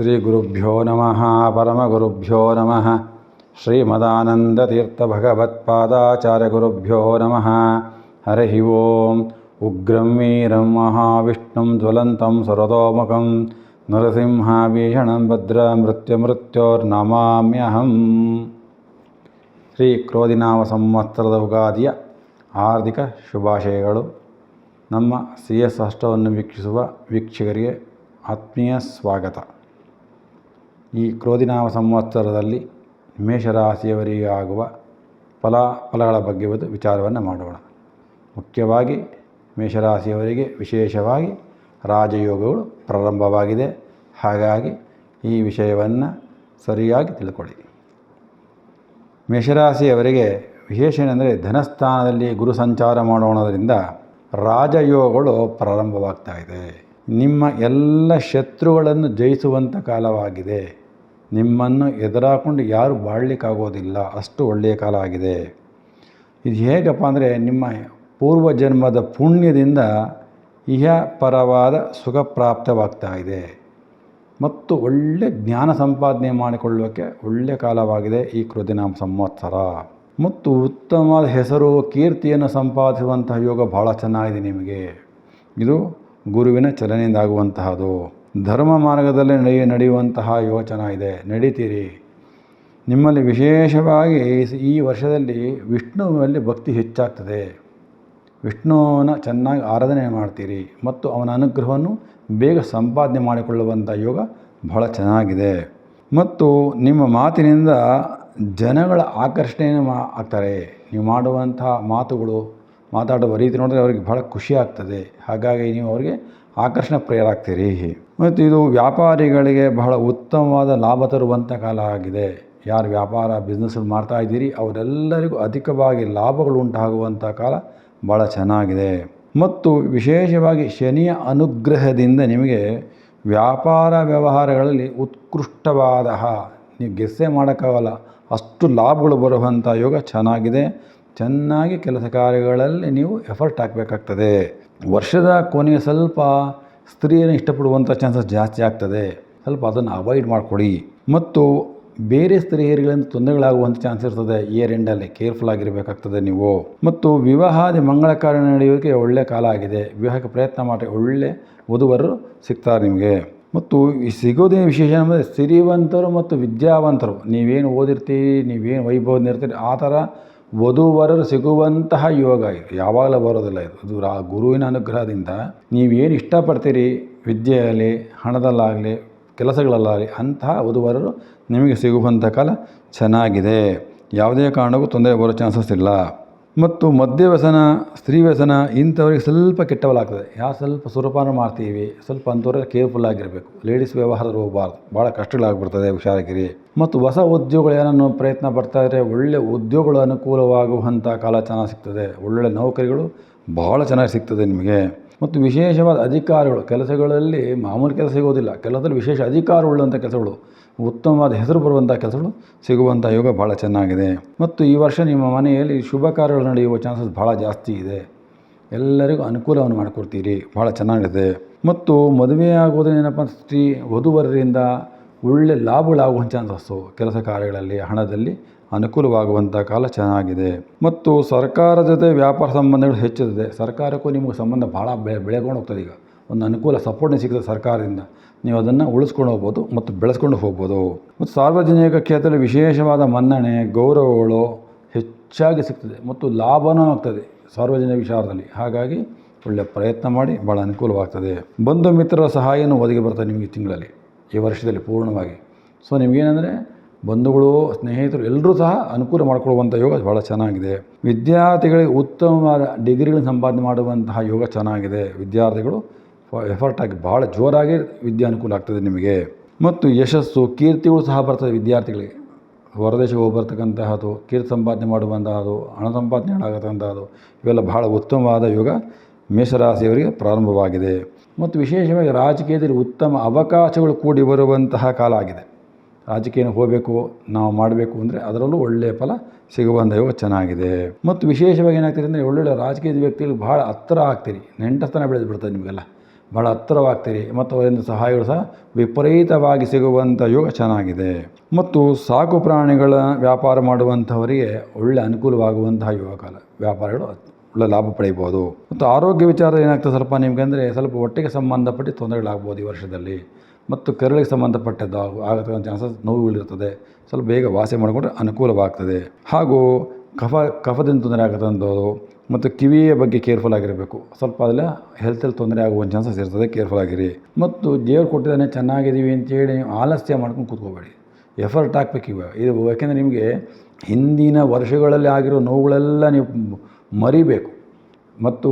ಶ್ರೀ ಗುರುಭ್ಯೋ ನಮಃ ಪರಮಗುರುಭ್ಯೋ ನಮಃ ಶ್ರೀಮದಾನಂದತೀರ್ಥಭಗವತ್ಪಾದಾಚಾರ್ಯಗುರುಭ್ಯೋ ನಮಃ ಹರಿ ಓಂ ಮಹಾವಿಷ್ಣುಂ ಜ್ವಲಂತಂ ಸರ್ವತೋಮುಖಂ ನರಸಿಂಹಾಭೀಷಣಂ ಭದ್ರ ಮೃತ್ಯುಮೃತ್ಯೋರ್ನಮಾಮ್ಯಹಂ ಶ್ರೀ ಕ್ರೋಧಿನಾಮ ಸಂವತ್ಸರದ ಉಗಾದಿಯ ಆರ್ಥಿಕ ಶುಭಾಶಯಗಳು ನಮ್ಮ ಸಿ ಎಸ್ ಅಷ್ಟವನ್ನು ವೀಕ್ಷಿಸುವ ವೀಕ್ಷಕರಿಗೆ ಆತ್ಮೀಯ ಸ್ವಾಗತ. ಈ ಕ್ರೋಧಿನಾಮ ಸಂವತ್ಸರದಲ್ಲಿ ಮೇಷರಾಶಿಯವರಿಗೆ ಆಗುವ ಫಲಾಫಲಗಳ ಬಗ್ಗೆ ಒಂದು ವಿಚಾರವನ್ನು ಮಾಡೋಣ. ಮುಖ್ಯವಾಗಿ ಮೇಷರಾಶಿಯವರಿಗೆ ವಿಶೇಷವಾಗಿ ರಾಜಯೋಗಗಳು ಪ್ರಾರಂಭವಾಗಿದೆ. ಹಾಗಾಗಿ ಈ ವಿಷಯವನ್ನು ಸರಿಯಾಗಿ ತಿಳ್ಕೊಳ್ಳಿ. ಮೇಷರಾಶಿಯವರಿಗೆ ವಿಶೇಷ ಏನೆಂದರೆ ಧನಸ್ಥಾನದಲ್ಲಿ ಗುರು ಸಂಚಾರ ಮಾಡೋಣದರಿಂದ ರಾಜಯೋಗಗಳು ಪ್ರಾರಂಭವಾಗ್ತಾ ಇದೆ. ನಿಮ್ಮ ಎಲ್ಲ ಶತ್ರುಗಳನ್ನು ಜಯಿಸುವಂಥ ಕಾಲವಾಗಿದೆ. ನಿಮ್ಮನ್ನು ಎದುರಾಕೊಂಡು ಯಾರು ಬಾಳಲಿಕ್ಕಾಗೋದಿಲ್ಲ. ಅಷ್ಟು ಒಳ್ಳೆಯ ಕಾಲ ಆಗಿದೆ. ಇದು ಹೇಗಪ್ಪ ಅಂದರೆ ನಿಮ್ಮ ಪೂರ್ವಜನ್ಮದ ಪುಣ್ಯದಿಂದ ಇಹ ಪರವಾದ ಸುಖ ಪ್ರಾಪ್ತವಾಗ್ತಾ ಇದೆ. ಮತ್ತು ಒಳ್ಳೆ ಜ್ಞಾನ ಸಂಪಾದನೆ ಮಾಡಿಕೊಳ್ಳೋಕ್ಕೆ ಒಳ್ಳೆಯ ಕಾಲವಾಗಿದೆ ಈ ಕೃದಿನಾಮ ಸಂವತ್ಸರ. ಮತ್ತು ಉತ್ತಮವಾದ ಹೆಸರು, ಕೀರ್ತಿಯನ್ನು ಸಂಪಾದಿಸುವಂತಹ ಯೋಗ ಭಾಳ ಚೆನ್ನಾಗಿದೆ ನಿಮಗೆ. ಇದು ಗುರುವಿನ ಚಲನೆಯಿಂದಾಗುವಂತಹದು. ಧರ್ಮ ಮಾರ್ಗದಲ್ಲಿ ನಡೆಯ ನಡೆಯುವಂತಹ ಯೋಗ ಇದೆ. ನಡೀತೀರಿ. ನಿಮ್ಮಲ್ಲಿ ವಿಶೇಷವಾಗಿ ಈ ವರ್ಷದಲ್ಲಿ ವಿಷ್ಣುವಿನಲ್ಲಿ ಭಕ್ತಿ ಹೆಚ್ಚಾಗ್ತದೆ. ವಿಷ್ಣುವನ ಚೆನ್ನಾಗಿ ಆರಾಧನೆ ಮಾಡ್ತೀರಿ ಮತ್ತು ಅವನ ಅನುಗ್ರಹವನ್ನು ಬೇಗ ಸಂಪಾದನೆ ಮಾಡಿಕೊಳ್ಳುವಂಥ ಯೋಗ ಬಹಳ ಚೆನ್ನಾಗಿದೆ. ಮತ್ತು ನಿಮ್ಮ ಮಾತಿನಿಂದ ಜನಗಳ ಆಕರ್ಷಣೆಯನ್ನು ಮಾ, ಆಗ್ತಾರೆ. ನೀವು ಮಾಡುವಂಥ ಮಾತುಗಳು ಮಾತಾಡುವ ರೀತಿ ನೋಡಿದ್ರೆ ಅವರಿಗೆ ಬಹಳ ಖುಷಿ ಆಗ್ತದೆ. ಹಾಗಾಗಿ ನೀವು ಅವರಿಗೆ ಆಕರ್ಷಣ ಪ್ರಿಯರಾಗ್ತೀರಿ. ಮತ್ತು ಇದು ವ್ಯಾಪಾರಿಗಳಿಗೆ ಬಹಳ ಉತ್ತಮವಾದ ಲಾಭ ತರುವಂಥ ಕಾಲ ಆಗಿದೆ. ಯಾರು ವ್ಯಾಪಾರ ಬಿಸ್ನೆಸ್ ಮಾಡ್ತಾ ಇದ್ದೀರಿ, ಅವರೆಲ್ಲರಿಗೂ ಅಧಿಕವಾಗಿ ಲಾಭಗಳು ಉಂಟಾಗುವಂಥ ಕಾಲ ಭಾಳ ಚೆನ್ನಾಗಿದೆ. ಮತ್ತು ವಿಶೇಷವಾಗಿ ಶನಿಯ ಅನುಗ್ರಹದಿಂದ ನಿಮಗೆ ವ್ಯಾಪಾರ ವ್ಯವಹಾರಗಳಲ್ಲಿ ಉತ್ಕೃಷ್ಟವಾದ, ನೀವು ಗೆಸ್ಸೆ ಮಾಡೋಕ್ಕಾಗಲ್ಲ, ಅಷ್ಟು ಲಾಭಗಳು ಬರುವಂಥ ಯೋಗ ಚೆನ್ನಾಗಿದೆ. ಚೆನ್ನಾಗಿ ಕೆಲಸ ಕಾರ್ಯಗಳಲ್ಲಿ ನೀವು ಎಫರ್ಟ್ ಹಾಕಬೇಕಾಗ್ತದೆ. ವರ್ಷದ ಕೊನೆಯ ಸ್ವಲ್ಪ ಸ್ತ್ರೀಯನ್ನು ಇಷ್ಟಪಡುವಂಥ ಚಾನ್ಸಸ್ ಜಾಸ್ತಿ ಆಗ್ತದೆ. ಸ್ವಲ್ಪ ಅದನ್ನು ಅವಾಯ್ಡ್ ಮಾಡಿಕೊಡಿ. ಮತ್ತು ಬೇರೆ ಸ್ತ್ರೀಯರಿಗಳಿಂದ ತೊಂದರೆಗಳಾಗುವಂಥ ಚಾನ್ಸ್ ಇರ್ತದೆ. ಇಯರ್ ಎಂಡಲ್ಲಿ ಕೇರ್ಫುಲ್ ಆಗಿರಬೇಕಾಗ್ತದೆ ನೀವು. ಮತ್ತು ವಿವಾಹಾದಿ ಮಂಗಳ ಕಾರ್ಯ ನಡೆಯೋಕ್ಕೆ ಒಳ್ಳೆಯ ಕಾಲ ಆಗಿದೆ. ವಿವಾಹಕ್ಕೆ ಪ್ರಯತ್ನ ಮಾಡಿ ಒಳ್ಳೆ ವಧುವರು ಸಿಗ್ತಾರೆ ನಿಮಗೆ. ಮತ್ತು ಈ ಸಿಗೋದೇ ವಿಶೇಷ ಅಂದರೆ ಸಿರಿವಂತರು ಮತ್ತು ವಿದ್ಯಾವಂತರು. ನೀವೇನು ಓದಿರ್ತೀರಿ, ನೀವೇನು ವೈಭವನಿರ್ತೀರಿ ಆ ಥರ ವಧುವರರು ಸಿಗುವಂತಹ ಯೋಗ ಇದು. ಯಾವಾಗಲೂ ಬರೋದಿಲ್ಲ ಇದು. ಅದು ರಾ ಗುರುವಿನ ಅನುಗ್ರಹದಿಂದ ನೀವೇನು ಇಷ್ಟಪಡ್ತೀರಿ? ವಿದ್ಯೆಯಲ್ಲಿ, ಹಣದಲ್ಲಾಗಲಿ, ಕೆಲಸಗಳಲ್ಲಾಗಲಿ, ಅಂತಹ ವಧುವರರು ನಿಮಗೆ ಸಿಗುವಂಥ ಕಾಲ ಚೆನ್ನಾಗಿದೆ. ಯಾವುದೇ ಕಾರಣಕ್ಕೂ ತೊಂದರೆ ಬರೋ ಚಾನ್ಸಸ್ ಇಲ್ಲ. ಮತ್ತು ಮದ್ಯ ವ್ಯಸನ ಸ್ತ್ರೀ ವ್ಯಸನ ಇಂಥವ್ರಿಗೆ ಸ್ವಲ್ಪ ಕೆಟ್ಟವಲಾಗ್ತದೆ. ಯಾವ ಸ್ವಲ್ಪ ಸುರಪಾನ ಮಾಡ್ತೀವಿ, ಸ್ವಲ್ಪ ಅಂಥವ್ರೆ ಕೇರ್ಫುಲ್ ಆಗಿರಬೇಕು. ಲೇಡೀಸ್ ವ್ಯವಹಾರದಲ್ಲಿ ಹೋಗಬಾರ್ದು. ಭಾಳ ಕಷ್ಟಗಳಾಗ್ಬಿಡ್ತದೆ ಹುಷಾರಾಗಿರಿ. ಮತ್ತು ಹೊಸ ಉದ್ಯೋಗಗಳು ಏನನ್ನು ಪ್ರಯತ್ನ ಪಡ್ತಾ ಇದ್ದರೆ ಒಳ್ಳೆ ಉದ್ಯೋಗಗಳು ಅನುಕೂಲವಾಗುವಂಥ ಕಾಲ ಚೆನ್ನಾಗಿ ಸಿಗ್ತದೆ. ಒಳ್ಳೊಳ್ಳೆ ನೌಕರಿಗಳು ಭಾಳ ಚೆನ್ನಾಗಿ ಸಿಗ್ತದೆ ನಿಮಗೆ. ಮತ್ತು ವಿಶೇಷವಾದ ಅಧಿಕಾರಗಳು, ಕೆಲಸಗಳಲ್ಲಿ ಮಾಮೂಲಿ ಕೆಲಸ ಸಿಗೋದಿಲ್ಲ. ಕೆಲಸದಲ್ಲಿ ವಿಶೇಷ ಅಧಿಕಾರ ಉಳ್ಳಂಥ ಕೆಲಸಗಳು. ಉತ್ತಮವಾದ ಹೆಸರು ಬರುವಂಥ ಕೆಲಸಗಳು ಸಿಗುವಂಥ ಯೋಗ ಭಾಳ ಚೆನ್ನಾಗಿದೆ. ಮತ್ತು ಈ ವರ್ಷ ನಿಮ್ಮ ಮನೆಯಲ್ಲಿ ಶುಭ ಕಾರ್ಯಗಳು ನಡೆಯುವ ಚಾನ್ಸಸ್ ಭಾಳ ಜಾಸ್ತಿ ಇದೆ. ಎಲ್ಲರಿಗೂ ಅನುಕೂಲವನ್ನು ಮಾಡಿಕೊಡ್ತೀರಿ. ಭಾಳ ಚೆನ್ನಾಗಿದೆ. ಮತ್ತು ಮದುವೆ ಆಗೋದೇನಪ್ಪ ಸ್ತ್ರೀ ವಧುವರರಿಂದ ಒಳ್ಳೆ ಲಾಭಗಳಾಗುವ ಚಾನ್ಸಸ್ಸು ಕೆಲಸ ಕಾರ್ಯಗಳಲ್ಲಿ, ಹಣದಲ್ಲಿ ಅನುಕೂಲವಾಗುವಂಥ ಕಾಲ ಚೆನ್ನಾಗಿದೆ. ಮತ್ತು ಸರ್ಕಾರ ಜೊತೆ ವ್ಯಾಪಾರ ಸಂಬಂಧಗಳು ಹೆಚ್ಚುತ್ತದೆ. ಸರ್ಕಾರಕ್ಕೂ ನಿಮಗೆ ಸಂಬಂಧ ಭಾಳ ಬೆಳೆ ಬೆಳೆಕೊಂಡು ಹೋಗ್ತದೆ ಈಗ. ಒಂದು ಅನುಕೂಲ ಸಪೋರ್ಟ್ನೇ ಸಿಗ್ತದೆ ಸರ್ಕಾರದಿಂದ. ನೀವು ಅದನ್ನು ಉಳಿಸ್ಕೊಂಡು ಹೋಗ್ಬೋದು ಮತ್ತು ಬೆಳೆಸ್ಕೊಂಡು ಹೋಗ್ಬೋದು. ಮತ್ತು ಸಾರ್ವಜನಿಕ ಕ್ಷೇತ್ರದಲ್ಲಿ ವಿಶೇಷವಾದ ಮನ್ನಣೆ, ಗೌರವಗಳು ಹೆಚ್ಚಾಗಿ ಸಿಗ್ತದೆ ಮತ್ತು ಲಾಭವೂ ಆಗ್ತದೆ ಸಾರ್ವಜನಿಕ ವಿಚಾರದಲ್ಲಿ. ಹಾಗಾಗಿ ಒಳ್ಳೆಯ ಪ್ರಯತ್ನ ಮಾಡಿ ಭಾಳ ಅನುಕೂಲವಾಗ್ತದೆ. ಬಂಧು ಮಿತ್ರರ ಸಹಾಯನೂ ಒದಗಿ ಬರ್ತದೆ ನಿಮಗೆ ತಿಂಗಳಲ್ಲಿ, ಈ ವರ್ಷದಲ್ಲಿ ಪೂರ್ಣವಾಗಿ. ಸೊ ನಿಮಗೇನೆಂದರೆ ಬಂಧುಗಳು, ಸ್ನೇಹಿತರು ಎಲ್ಲರೂ ಸಹ ಅನುಕೂಲ ಮಾಡಿಕೊಳ್ಳುವಂಥ ಯೋಗ ಭಾಳ ಚೆನ್ನಾಗಿದೆ. ವಿದ್ಯಾರ್ಥಿಗಳಿಗೆ ಉತ್ತಮವಾದ ಡಿಗ್ರಿಗಳನ್ನು ಸಂಪಾದನೆ ಮಾಡುವಂತಹ ಯೋಗ ಚೆನ್ನಾಗಿದೆ. ವಿದ್ಯಾರ್ಥಿಗಳು ಎಫರ್ಟ್ ಆಗಿ ಭಾಳ ಜೋರಾಗಿ ವಿದ್ಯೆ ಅನುಕೂಲ ಆಗ್ತದೆ ನಿಮಗೆ. ಮತ್ತು ಯಶಸ್ಸು, ಕೀರ್ತಿಗಳು ಸಹ ಬರ್ತದೆ ವಿದ್ಯಾರ್ಥಿಗಳಿಗೆ. ಹೊರದೇಶಕ್ಕೆ ಹೋಗಿ ಬರ್ತಕ್ಕಂತಹದ್ದು ಕೀರ್ತಿ ಸಂಪಾದನೆ ಮಾಡುವಂತಹದ್ದು, ಹಣ ಸಂಪಾದನೆ ಆಗತಕ್ಕಂಥದ್ದು ಇವೆಲ್ಲ ಭಾಳ ಉತ್ತಮವಾದ ಯೋಗ ಮೇಷರಾಶಿಯವರಿಗೆ ಪ್ರಾರಂಭವಾಗಿದೆ. ಮತ್ತು ವಿಶೇಷವಾಗಿ ರಾಜಕೀಯದಲ್ಲಿ ಉತ್ತಮ ಅವಕಾಶಗಳು ಕೂಡಿ ಬರುವಂತಹ ಕಾಲ ಆಗಿದೆ. ರಾಜಕೀಯ ಹೋಗಬೇಕು, ನಾವು ಮಾಡಬೇಕು ಅಂದರೆ ಅದರಲ್ಲೂ ಒಳ್ಳೆಯ ಫಲ ಸಿಗುವಂಥ ಯೋಗ ಚೆನ್ನಾಗಿದೆ. ಮತ್ತು ವಿಶೇಷವಾಗಿ ಏನಾಗ್ತೀರಿ ಅಂದರೆ ಒಳ್ಳೊಳ್ಳೆ ರಾಜಕೀಯದ ವ್ಯಕ್ತಿಗಳು ಭಾಳ ಹತ್ತಿರ ಆಗ್ತೀರಿ. ನೆಂಟಸ್ತನ ಬೆಳೆದು ಬಿಡ್ತದೆ ನಿಮಗೆಲ್ಲ. ಬಹಳ ಹತ್ತಿರವಾಗ್ತೀರಿ. ಮತ್ತು ಅವರಿಂದ ಸಹಾಯಗಳು ಸಹ ವಿಪರೀತವಾಗಿ ಸಿಗುವಂಥ ಯೋಗ ಚೆನ್ನಾಗಿದೆ. ಮತ್ತು ಸಾಕು ಪ್ರಾಣಿಗಳ ವ್ಯಾಪಾರ ಮಾಡುವಂಥವರಿಗೆ ಒಳ್ಳೆ ಅನುಕೂಲವಾಗುವಂತಹ ಯೋಗ ಕಾಲ, ವ್ಯಾಪಾರಗಳು ಒಳ್ಳೆ ಲಾಭ ಪಡೆಯಬಹುದು ಮತ್ತು ಆರೋಗ್ಯ ವಿಚಾರ ಏನಾಗ್ತದೆ ಸ್ವಲ್ಪ ನಿಮ್ಗೆ ಅಂದರೆ ಸ್ವಲ್ಪ ಹೊಟ್ಟೆಗೆ ಸಂಬಂಧಪಟ್ಟು ತೊಂದರೆಗಳಾಗ್ಬೋದು ಈ ವರ್ಷದಲ್ಲಿ. ಮತ್ತು ಕರಳಿಗೆ ಸಂಬಂಧಪಟ್ಟದ್ದು ಆಗತಕ್ಕಂಥ ಚಾನ್ಸಸ್ ನೋವುಗಳಿರ್ತದೆ ಸ್ವಲ್ಪ ಬೇಗ ವಾಸಿ ಮಾಡಿಕೊಂಡ್ರೆ ಅನುಕೂಲವಾಗ್ತದೆ. ಹಾಗೂ ಕಫ, ಕಫದಿಂದ ತೊಂದರೆ ಆಗತ್ತಂಥದ್ದು ಮತ್ತು ಕಿವಿಯ ಬಗ್ಗೆ ಕೇರ್ಫುಲ್ ಆಗಿರಬೇಕು. ಸ್ವಲ್ಪ ಅದೆಲ್ಲ ಹೆಲ್ತಲ್ಲಿ ತೊಂದರೆ ಆಗುವ ಚಾನ್ಸಸ್ ಇರ್ತದೆ, ಕೇರ್ಫುಲ್ ಆಗಿರಿ. ಮತ್ತು ದೇವ್ರು ಕೊಟ್ಟಿದ್ದಾನೆ, ಚೆನ್ನಾಗಿದ್ದೀವಿ ಅಂತೇಳಿ ನೀವು ಆಲಸ್ಯ ಮಾಡ್ಕೊಂಡು ಕೂತ್ಕೋಬೇಡಿ. ಎಫರ್ಟ್ ಹಾಕ್ಬೇಕು ಇವಾಗ. ಇದು ಯಾಕೆಂದರೆ ನಿಮಗೆ ಹಿಂದಿನ ವರ್ಷಗಳಲ್ಲಿ ಆಗಿರೋ ನೋವುಗಳೆಲ್ಲ ನೀವು ಮರಿಬೇಕು. ಮತ್ತು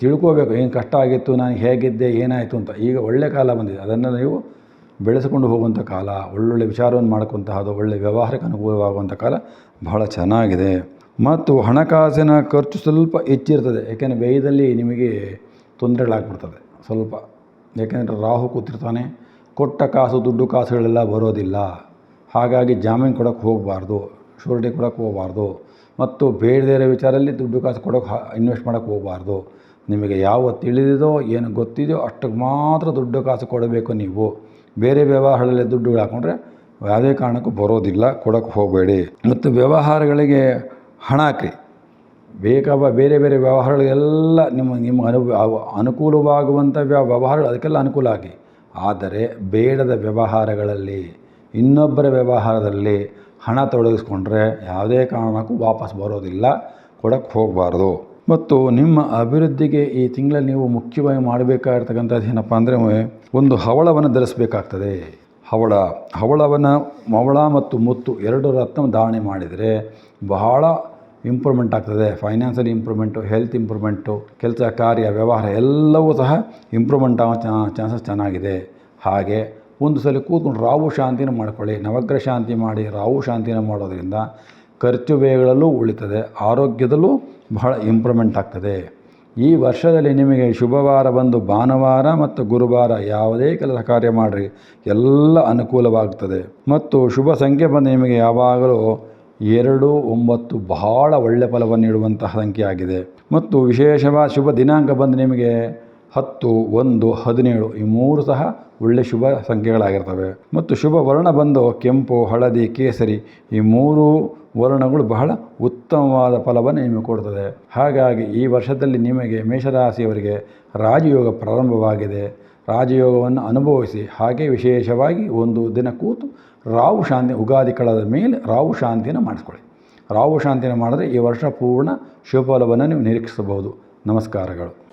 ತಿಳ್ಕೋಬೇಕು, ಏನು ಕಷ್ಟ ಆಗಿತ್ತು, ನಾನು ಹೇಗಿದ್ದೆ, ಏನಾಯಿತು ಅಂತ. ಈಗ ಒಳ್ಳೆ ಕಾಲ ಬಂದಿದೆ. ಅದನ್ನು ನೀವು ಬೆಳೆಸಿಕೊಂಡು ಹೋಗುವಂಥ ಕಾಲ, ಒಳ್ಳೊಳ್ಳೆ ವಿಚಾರವನ್ನು ಮಾಡ್ಕೊಂತಹದು ಒಳ್ಳೆ ವ್ಯವಹಾರಕ್ಕೆ ಅನುಕೂಲವಾಗುವಂಥ ಕಾಲ ಬಹಳ ಚೆನ್ನಾಗಿದೆ. ಮತ್ತು ಹಣಕಾಸಿನ ಖರ್ಚು ಸ್ವಲ್ಪ ಹೆಚ್ಚಿರ್ತದೆ. ಯಾಕೆಂದರೆ ವ್ಯಯದಲ್ಲಿ ನಿಮಗೆ ತೊಂದರೆಗಳಾಗ್ಬಿಡ್ತದೆ. ಸ್ವಲ್ಪ, ಯಾಕೆಂದರೆ ರಾಹು ಕೂತಿರ್ತಾನೆ, ಕೊಟ್ಟ ಕಾಸು, ದುಡ್ಡು ಕಾಸುಗಳೆಲ್ಲ ಬರೋದಿಲ್ಲ. ಹಾಗಾಗಿ ಜಾಮೀನು ಕೊಡೋಕ್ಕೆ ಹೋಗಬಾರ್ದು, ಶೂರಿಟಿ ಕೊಡೋಕ್ಕೆ ಹೋಗಬಾರ್ದು. ಮತ್ತು ಬೇಡದೇ ಇರೋ ವಿಚಾರದಲ್ಲಿ ದುಡ್ಡು ಕಾಸು ಕೊಡೋಕೆ ಇನ್ವೆಸ್ಟ್ ಮಾಡೋಕ್ಕೆ ಹೋಗಬಾರ್ದು. ನಿಮಗೆ ಯಾವ ತಿಳಿದಿದೋ, ಏನು ಗೊತ್ತಿದೆಯೋ, ಅಷ್ಟಕ್ಕೆ ಮಾತ್ರ ದುಡ್ಡು ಕಾಸು ಕೊಡಬೇಕು ನೀವು. ಬೇರೆ ವ್ಯವಹಾರಗಳಲ್ಲಿ ದುಡ್ಡುಗಳು ಹಾಕ್ಕೊಂಡ್ರೆ ಯಾವುದೇ ಕಾರಣಕ್ಕೂ ಬರೋದಿಲ್ಲ ಕೊಡೋಕ್ಕೆ ಹೋಗಬೇಡಿ. ಮತ್ತು ವ್ಯವಹಾರಗಳಿಗೆ ಹಣ ಹಾಕ್ರಿ. ಬೇಕಾದ ಬೇರೆ ಬೇರೆ ವ್ಯವಹಾರಗಳಿಗೆಲ್ಲ ನಿಮ್ಮ ನಿಮ್ಮ ಅನು ಅನುಕೂಲವಾಗುವಂಥ ವ್ಯ- ವ್ಯವಹಾರಗಳು ಅದಕ್ಕೆಲ್ಲ ಅನುಕೂಲ ಆಗಿ ಆದರೆ ಬೇಡದ ವ್ಯವಹಾರಗಳಲ್ಲಿ, ಇನ್ನೊಬ್ಬರ ವ್ಯವಹಾರದಲ್ಲಿ ಹಣ ತೊಡಗಿಸ್ಕೊಂಡ್ರೆ ಯಾವುದೇ ಕಾರಣಕ್ಕೂ ವಾಪಸ್ ಬರೋದಿಲ್ಲ, ಕೊಡಕ್ಕೆ ಹೋಗಬಾರ್ದು. ಮತ್ತು ನಿಮ್ಮ ಅಭಿವೃದ್ಧಿಗೆ ಈ ತಿಂಗಳಲ್ಲಿ ನೀವು ಮುಖ್ಯವಾಗಿ ಮಾಡಬೇಕಾಗಿರ್ತಕ್ಕಂಥದ್ದು ಏನಪ್ಪ ಅಂದರೆ, ಒಂದು ಹವಳವನ್ನು ಧರಿಸಬೇಕಾಗ್ತದೆ. ಹವಳ, ಹವಳವನ್ನು ಮವಳ ಮತ್ತು ಮುತ್ತು ಎರಡು ರತ್ನ ಧಾರಣೆ ಮಾಡಿದರೆ ಬಹಳ ಇಂಪ್ರೂವ್ಮೆಂಟ್ ಆಗ್ತದೆ. ಫೈನಾನ್ಷಿಯಲ್ ಇಂಪ್ರೂವ್ಮೆಂಟು, ಹೆಲ್ತ್ ಇಂಪ್ರೂವ್ಮೆಂಟು, ಕೆಲಸ, ಕಾರ್ಯ, ವ್ಯವಹಾರ ಎಲ್ಲವೂ ಸಹ ಇಂಪ್ರೂವ್ಮೆಂಟ್ ಆಗೋ ಚಾನ್ಸಸ್ ಚೆನ್ನಾಗಿದೆ. ಹಾಗೆ ಒಂದು ಸಲ ಕೂತ್ಕೊಂಡು ರಾಹು ಶಾಂತಿನ ಮಾಡ್ಕೊಳ್ಳಿ. ನವಗ್ರಹ ಶಾಂತಿ ಮಾಡಿ ರಾಹು ಶಾಂತಿನ ಮಾಡೋದರಿಂದ ಖರ್ಚು ವ್ಯಯಗಳಲ್ಲೂ ಉಳಿತದೆ. ಆರೋಗ್ಯದಲ್ಲೂ ಬಹಳ ಇಂಪ್ರೂವ್ಮೆಂಟ್ ಆಗ್ತದೆ. ಈ ವರ್ಷದಲ್ಲಿ ನಿಮಗೆ ಶುಭವಾರ ಬಂದು ಭಾನುವಾರ ಮತ್ತು ಗುರುವಾರ ಯಾವುದೇ ಕೆಲಸ ಕಾರ್ಯ ಮಾಡಿರಿ. ಎಲ್ಲ ಅನುಕೂಲವಾಗ್ತದೆ. ಮತ್ತು ಶುಭ ಸಂಖ್ಯೆ ಬಂದು ನಿಮಗೆ ಯಾವಾಗಲೂ ಎರಡು, ಒಂಬತ್ತು ಬಹಳ ಒಳ್ಳೆಯ ಫಲವನ್ನು ನೀಡುವಂತಹ ಸಂಖ್ಯೆಯಾಗಿದೆ ಮತ್ತು ವಿಶೇಷವಾದ ಶುಭ ದಿನಾಂಕ ಬಂದು ನಿಮಗೆ ಹತ್ತು, ಒಂದು, ಹದಿನೇಳು, ಈ ಮೂರು ಸಹ ಒಳ್ಳೆ ಶುಭ ಸಂಖ್ಯೆಗಳಾಗಿರ್ತವೆ. ಮತ್ತು ಶುಭ ವರ್ಣ ಬಂದು ಕೆಂಪು, ಹಳದಿ, ಕೇಸರಿ, ಈ ಮೂರು ವರ್ಣಗಳು ಬಹಳ ಉತ್ತಮವಾದ ಫಲವನ್ನು ನಿಮಗೆ ಕೊಡ್ತದೆ. ಹಾಗಾಗಿ ಈ ವರ್ಷದಲ್ಲಿ ನಿಮಗೆ ಮೇಷರಾಶಿಯವರಿಗೆ ರಾಜಯೋಗ ಪ್ರಾರಂಭವಾಗಿದೆ. ರಾಜಯೋಗವನ್ನು ಅನುಭವಿಸಿ ಹಾಗೆ ವಿಶೇಷವಾಗಿ ಒಂದು ದಿನ ಕೂತು ರಾವು ಶಾಂತಿ ಉಗಾದಿ ಕಳೆದ ಮೇಲೆ ರಾವು ಶಾಂತಿಯನ್ನು ಮಾಡಿಸ್ಕೊಳ್ಳಿ. ರಾವು ಶಾಂತಿಯನ್ನು ಮಾಡಿದ್ರೆ ಈ ವರ್ಷ ಪೂರ್ಣ ಶುಭಫಲವನ್ನು ನೀವು ನಿರೀಕ್ಷಿಸಬಹುದು. ನಮಸ್ಕಾರಗಳು.